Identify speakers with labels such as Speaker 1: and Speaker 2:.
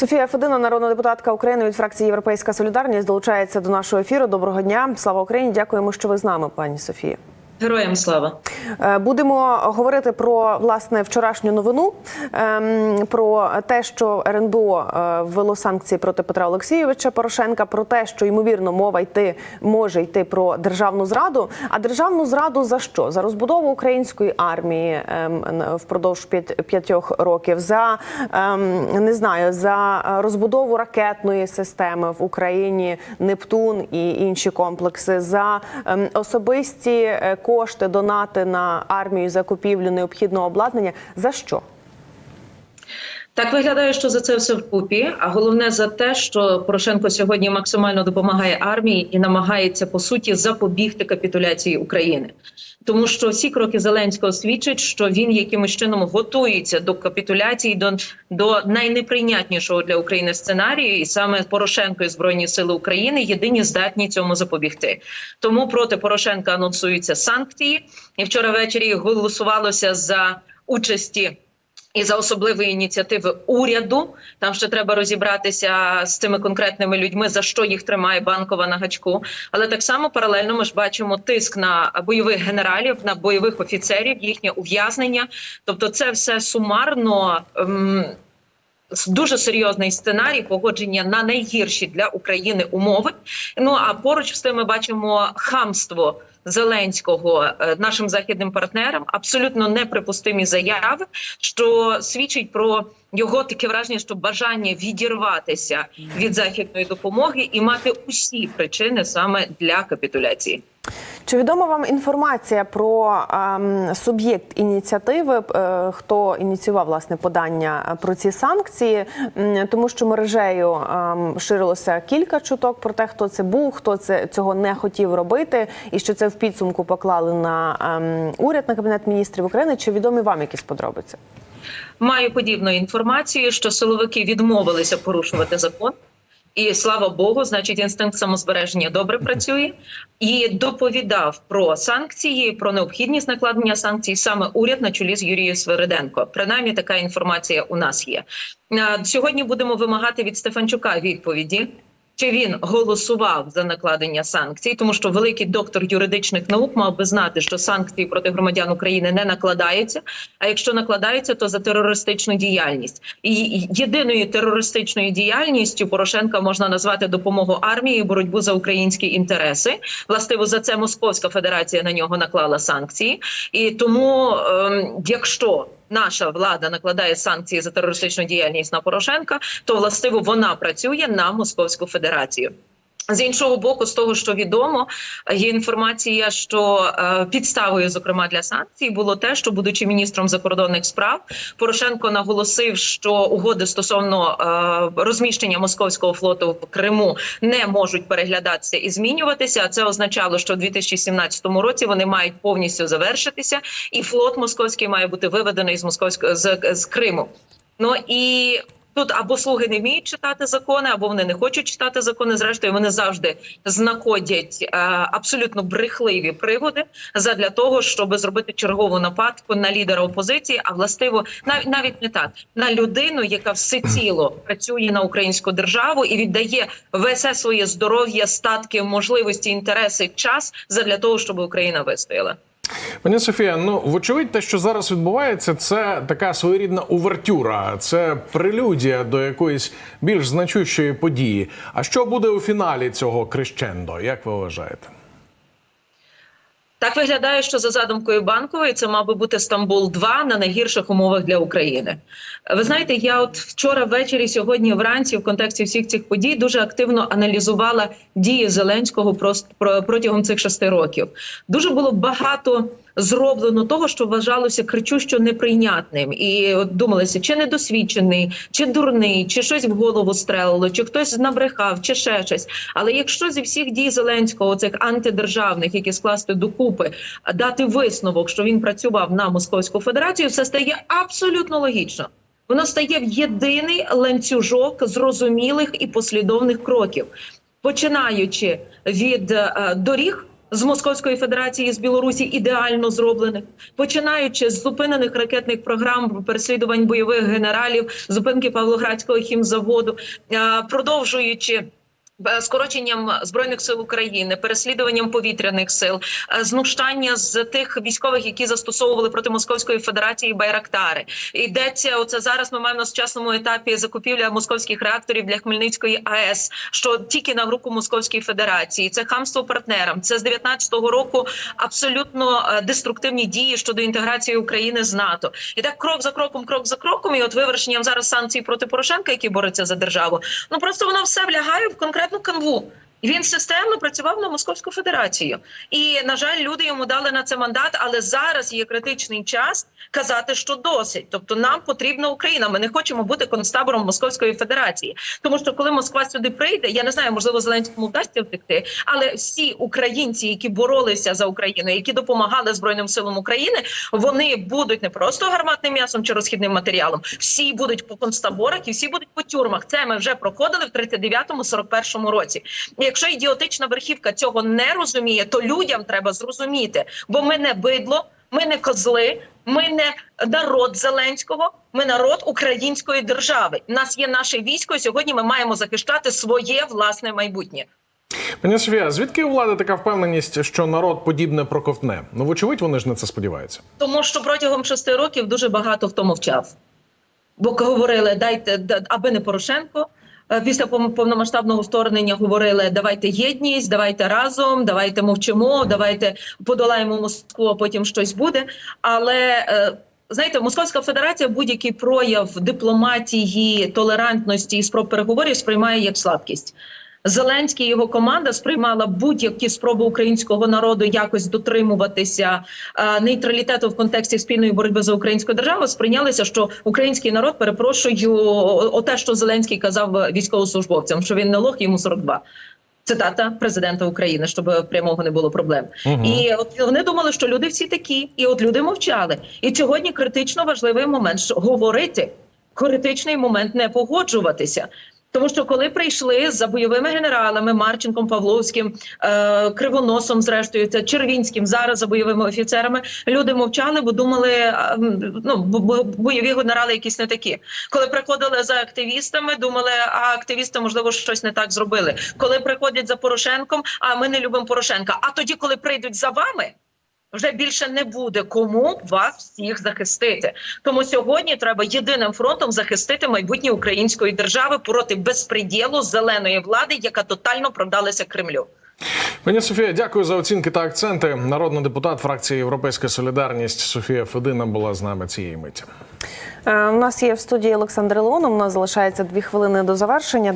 Speaker 1: Софія Федина, народна депутатка України від фракції Європейська Солідарність, долучається до нашого ефіру. Доброго дня, слава Україні! Дякуємо, що ви з нами, пані Софія.
Speaker 2: Героям слава
Speaker 1: Е, Будемо говорити про власне вчорашню новину, ем, про те, що РНБО е, ввело санкції проти Петра Олексійовича Порошенка, про те, що ймовірно мова йти може йти про державну зраду. А державну зраду за що? За розбудову української армії ем, впродовж п'ятьох років, за ем, не знаю, за розбудову ракетної системи в Україні, Нептун і інші комплекси, за особисті е, кошти, донати на армію закупівлю необхідного обладнання. За що?
Speaker 2: Так виглядає, що за це все вкупі. А головне за те, що Порошенко сьогодні максимально допомагає армії і намагається по суті запобігти капітуляції України. Тому що всі кроки Зеленського свідчать, що він якимось чином готується до капітуляції, до, до найнеприйнятнішого для України сценарію, і саме Порошенко і Збройні Сили України єдині здатні цьому запобігти. Тому проти Порошенка анонсуються санкції. І вчора ввечері голосувалося за участі. І за особливої ініціативи уряду там ще треба розібратися з цими конкретними людьми, за що їх тримає банкова на гачку. Але так само паралельно ми ж бачимо тиск на бойових генералів, на бойових офіцерів, їхнє ув'язнення. Тобто, це все сумарно. Ем, Дуже серйозний сценарій погодження на найгірші для України умови. Ну а поруч з тим ми бачимо хамство Зеленського е, нашим західним партнерам, абсолютно неприпустимі заяви, що свідчить про його таке враження, що бажання відірватися від західної допомоги і мати усі причини саме для капітуляції.
Speaker 1: Чи відома вам інформація про ем, суб'єкт ініціативи, е, хто ініціював власне подання е, про ці санкції? Тому що мережею ем, ширилося кілька чуток про те, хто це був, хто це цього не хотів робити, і що це в підсумку поклали на ем, уряд на кабінет міністрів України. Чи відомі вам якісь подробиці?
Speaker 2: Маю подібну інформацію, що силовики відмовилися порушувати закон. І слава Богу, значить, інстинкт самозбереження добре працює і доповідав про санкції, про необхідність накладення санкцій саме уряд на чолі з Юрією Свириденко. Принаймні, така інформація у нас є. Сьогодні будемо вимагати від Стефанчука відповіді. Чи він голосував за накладення санкцій, тому що великий доктор юридичних наук мав би знати, що санкції проти громадян України не накладаються. А якщо накладаються, то за терористичну діяльність. І єдиною терористичною діяльністю Порошенка можна назвати допомогу армії, і боротьбу за українські інтереси. Властиво за це Московська Федерація на нього наклала санкції. І тому, ем, якщо наша влада накладає санкції за терористичну діяльність на Порошенка, то властиво вона працює на Московську Федерацію. З іншого боку, з того, що відомо, є інформація, що е, підставою, зокрема для санкцій, було те, що, будучи міністром закордонних справ, Порошенко наголосив, що угоди стосовно е, розміщення московського флоту в Криму не можуть переглядатися і змінюватися. А це означало, що в 2017 році вони мають повністю завершитися, і флот московський має бути виведений з московського з, з Криму. Ну і Тут або слуги не вміють читати закони, або вони не хочуть читати закони. Зрештою, вони завжди знаходять е, абсолютно брехливі приводи задля того, щоб зробити чергову нападку на лідера опозиції. А властиво навіть не так на людину, яка всеціло працює на українську державу і віддає весе своє здоров'я, статки, можливості, інтереси, час задля того, щоб Україна вистояла.
Speaker 3: Пані Софія, ну вочевидь, те, що зараз відбувається, це така своєрідна увертюра, це прелюдія до якоїсь більш значущої події. А що буде у фіналі цього крещендо? Як ви вважаєте?
Speaker 2: Так виглядає, що за задумкою банкової це мав би бути Стамбул 2 на найгірших умовах для України. Ви знаєте, я от вчора ввечері, сьогодні вранці, в контексті всіх цих подій, дуже активно аналізувала дії Зеленського протягом цих шести років. Дуже було багато зроблено того, що вважалося кричущо неприйнятним, і от думалося, чи недосвідчений, чи дурний, чи щось в голову стрелило, чи хтось набрехав, чи ще щось. Але якщо зі всіх дій Зеленського, цих антидержавних, які скласти докупи, дати висновок, що він працював на Московську Федерацію, все стає абсолютно логічно. Воно стає в єдиний ланцюжок зрозумілих і послідовних кроків, починаючи від е, доріг. З Московської Федерації з Білорусі ідеально зроблених, починаючи з зупинених ракетних програм переслідувань бойових генералів, зупинки Павлоградського хімзаводу, е, продовжуючи. Скороченням збройних сил України, переслідуванням повітряних сил, е, знущання з тих військових, які застосовували проти Московської Федерації байрактари. Йдеться оце зараз. Ми маємо на сучасному етапі закупівля московських реакторів для Хмельницької АЕС, що тільки на руку Московської Федерації. Це хамство партнерам. Це з 19-го року абсолютно е, деструктивні дії щодо інтеграції України з НАТО. І так крок за кроком, крок за кроком, і от вивершенням зараз санкцій проти Порошенка, які борються за державу. Ну просто воно все влягає в não Cambu. Він системно працював на Московську Федерацію, і на жаль, люди йому дали на це мандат. Але зараз є критичний час казати, що досить. Тобто, нам потрібна Україна. Ми не хочемо бути концтабором Московської Федерації, тому що коли Москва сюди прийде, я не знаю, можливо, Зеленському вдасться втекти, але всі українці, які боролися за Україну, які допомагали збройним силам України, вони будуть не просто гарматним м'ясом чи розхідним матеріалом. Всі будуть по концтаборах і всі будуть по тюрмах. Це ми вже проходили в 39-41 році. Якщо ідіотична верхівка цього не розуміє, то людям треба зрозуміти, бо ми не бидло, ми не козли, ми не народ Зеленського, ми народ української держави. У нас є наше військо. і Сьогодні ми маємо захищати своє власне майбутнє.
Speaker 3: Пані Софія, звідки у влади така впевненість, що народ подібне проковтне? Ну, вочевидь, вони ж на це сподіваються.
Speaker 2: Тому що протягом шести років дуже багато хто мовчав. Бо говорили, дайте да- аби не Порошенко. Е, Після пов- повномасштабного вторгнення говорили: давайте єдність, давайте разом, давайте мовчимо, давайте подолаємо Москву, а потім щось буде. Але е, знаєте, Московська Федерація будь-який прояв дипломатії, толерантності і спроб переговорів сприймає як слабкість. Зеленський і його команда сприймала будь-які спроби українського народу якось дотримуватися е, нейтралітету в контексті спільної боротьби за українську державу. Сприйнялися, що український народ перепрошую о- те, що Зеленський казав військовослужбовцям, що він не лох, йому 42. Цитата президента України, щоб прямого не було проблем.
Speaker 3: Мгм.
Speaker 2: І от вони думали, що люди всі такі, і от люди мовчали. І сьогодні критично важливий момент що говорити. Критичний момент не погоджуватися. Тому що коли прийшли за бойовими генералами Марченком, Павловським, е, Кривоносом, зрештою, це Червінським, зараз за бойовими офіцерами, люди мовчали, бо думали, ну бо- бо- бойові генерали якісь не такі. Коли приходили за активістами, думали, а активісти можливо щось не так зробили. Коли приходять за Порошенком, а ми не любимо Порошенка. А тоді, коли прийдуть за вами. Вже більше не буде кому вас всіх захистити. Тому сьогодні треба єдиним фронтом захистити майбутнє української держави проти безпреділу зеленої влади, яка тотально продалася Кремлю.
Speaker 3: Пані Софія, дякую за оцінки та акценти. Народний депутат фракції Європейська Солідарність Софія Федина була з нами цієї миті.
Speaker 1: Е, У нас є в студії Олександр Леонов. У нас залишається дві хвилини до завершення.